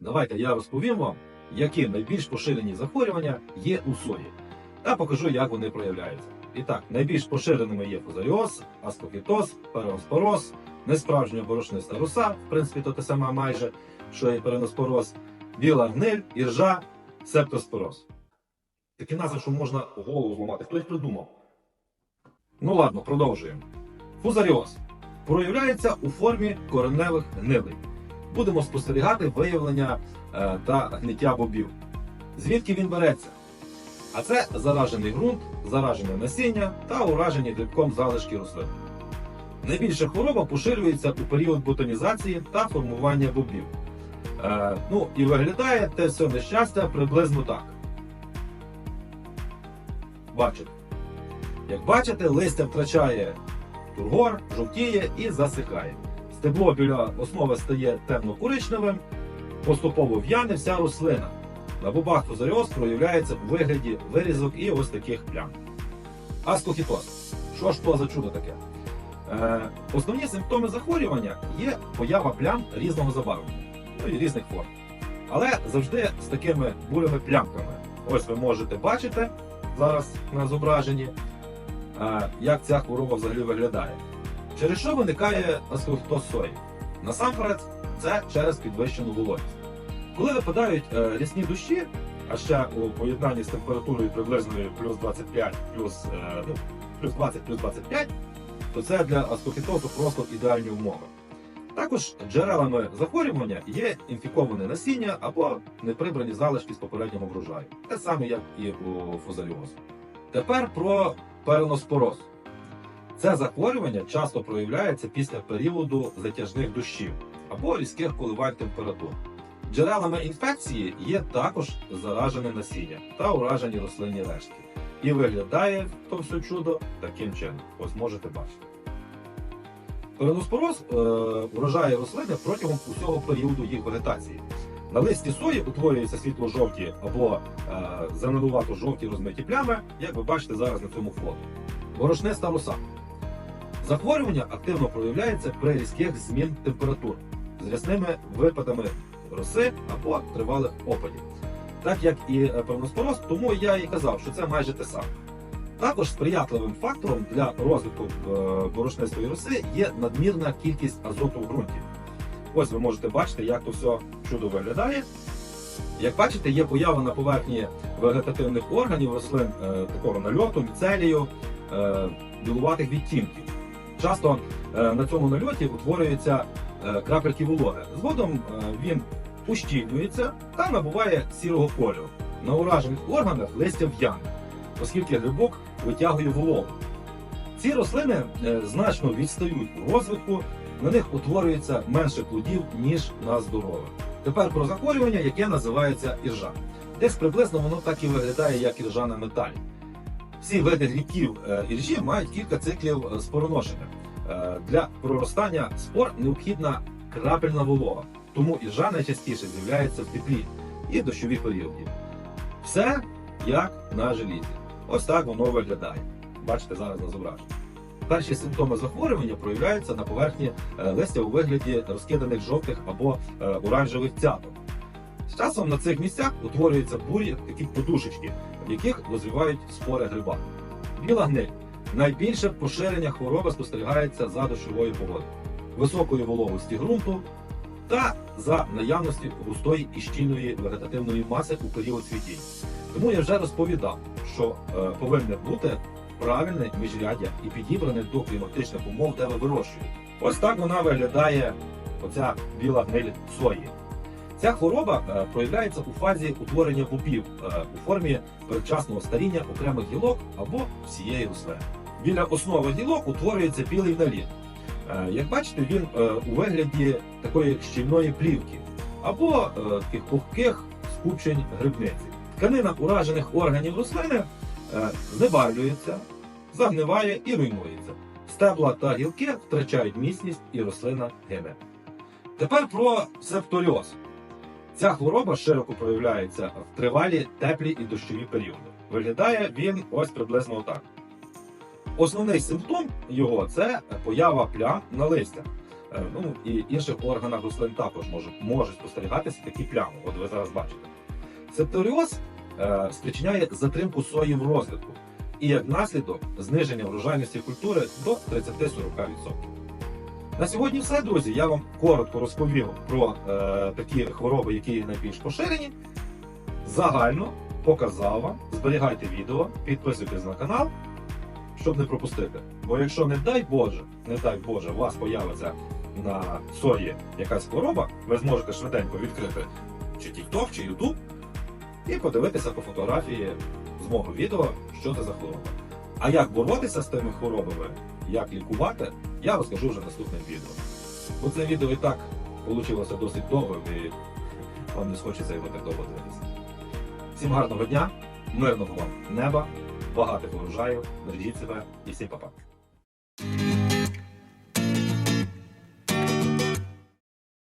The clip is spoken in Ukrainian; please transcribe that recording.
Давайте я розповім вам, які найбільш поширені захворювання є у сої, та покажу, як вони проявляються. І так, найбільш поширеними є фузаріоз, аскокітоз, переоспороз, несправжня борошниста руса, в принципі, то те саме майже, що і переноспороз, біла гниль, іржа, септоспороз. Такі назви, що можна голову зламати. Хто їх придумав? Ну ладно, продовжуємо. Фузаріоз проявляється у формі кореневих гнилей. Будемо спостерігати виявлення е, та гниття бобів. Звідки він береться? А це заражений ґрунт, заражене насіння та уражені дрібком залишки рослин. Найбільша хвороба поширюється у період ботанізації та формування бобів. Е, ну і виглядає те все нещастя приблизно так. Бачите. Як бачите, листя втрачає тургор, жовтіє і засихає. Стебло біля основи стає темно-коричневим, поступово в'яне вся рослина. На бобах фузаріоз проявляється у вигляді вирізок і ось таких плям. Аскохітоз. Що ж то за чудо таке? Е, основні симптоми захворювання є поява плям різного забарвлення, ну і різних форм. Але завжди з такими бурими плямками. Ось ви можете бачити зараз на зображенні, е, як ця хвороба взагалі виглядає. Через що виникає аскохітоз сої? Насамперед, це через підвищену вологість. Коли випадають е, рясні дощі, а ще у поєднанні з температурою приблизною плюс 25, плюс, е, ну, плюс 20, плюс 25, то це для аскохітозу просто ідеальні умови. Також джерелами захворювання є інфіковане насіння або неприбрані залишки з попереднього врожаю. Те саме, як і у фузаріозу. Тепер про переноспороз. Це захворювання часто проявляється після періоду затяжних дощів або різких коливань температур. Джерелами інфекції є також заражене насіння та уражені рослинні рештки. І виглядає то все чудо таким чином. Ось можете бачити. Переноспороз е, вражає рослини протягом усього періоду їх вегетації. На листі сої утворюються світло-жовті або е, зеленувато-жовті розмиті плями, як ви бачите зараз на цьому фото. Борошниста роса. Захворювання активно проявляється при різких змін температур з рясними випадами роси або тривалих опадів. Так як і е, тому я і казав, що це майже те саме. Також сприятливим фактором для розвитку е, борошнистої роси є надмірна кількість азоту в ґрунті. Ось ви можете бачити, як то все чудо виглядає. Як бачите, є поява на поверхні вегетативних органів рослин е, такого нальоту, міцелію, білуватих відтінків. Часто е, на цьому нальоті утворюються е, крапельки вологи. Згодом е, він ущільнюється та набуває сірого кольору. На уражених органах листя в'яне, оскільки грибок витягує вологу. Ці рослини значно відстають у розвитку, на них утворюється менше плодів, ніж на здорових. Тепер про захворювання, яке називається іржа. Десь приблизно воно так і виглядає, як іржа на металі. Всі види грибків е, іржі мають кілька циклів е, спороношення. Е, Для проростання спор необхідна крапельна волога, тому іржа найчастіше з'являється в теплі і дощові періоди. Все як на желізі. Ось так воно виглядає. Бачите зараз на зображенні. Перші симптоми захворювання проявляються на поверхні е, листя у вигляді розкиданих жовтих або е, оранжевих цяток. З часом на цих місцях утворюються бурі такі подушечки, в яких дозрівають спори гриба. Біла гниль. Найбільше поширення хвороби спостерігається за дощової погоди, високої вологості ґрунту та за наявності густої і щільної вегетативної маси у період цвітіння. Тому я вже розповідав, що е, повинне бути правильне міжряддя і підібране до кліматичних умов, де ви вирощуєте. Ось так вона виглядає, оця біла гниль сої. Ця хвороба е, проявляється у фазі утворення бобів е, у формі передчасного старіння окремих гілок або всієї рослини. Біля основи гілок утворюється білий наліт. Е, Як бачите, він у вигляді такої щільної плівки або таких пухких скупчень грибниці. Тканина уражених органів рослини е, загниває і руйнується. Стебла та гілки втрачають міцність і рослина гине. Тепер про септоріоз. Ця хвороба широко проявляється в тривалі теплі і дощові періоди. Виглядає він ось приблизно отак. Основний симптом його це поява плям на листях. Е, Ну і інших органах рослин також можуть, можуть спостерігатися такі плями. От ви зараз бачите. Септоріоз е, спричиняє затримку сої в розвитку і як наслідок зниження врожайності культури до 30-40%. На сьогодні все, друзі. Я вам коротко розповів про е, такі хвороби, які найбільш поширені. Загально показав вам. Зберігайте відео, підписуйтесь на канал, щоб не пропустити. Бо якщо не дай Боже, не дай Боже, у вас появиться на сої якась хвороба, ви зможете швиденько відкрити чи TikTok, чи YouTube і подивитися по фотографії з мого відео, що це за хвороба. А як боротися з тими хворобами, як лікувати, я розкажу вже наступним відео. Бо це відео і так вийшло досить довгим і вам не схочеться його так довго дивитися. Всім гарного дня, мирного вам неба, багатих урожаїв, бережіть себе і всім па-па.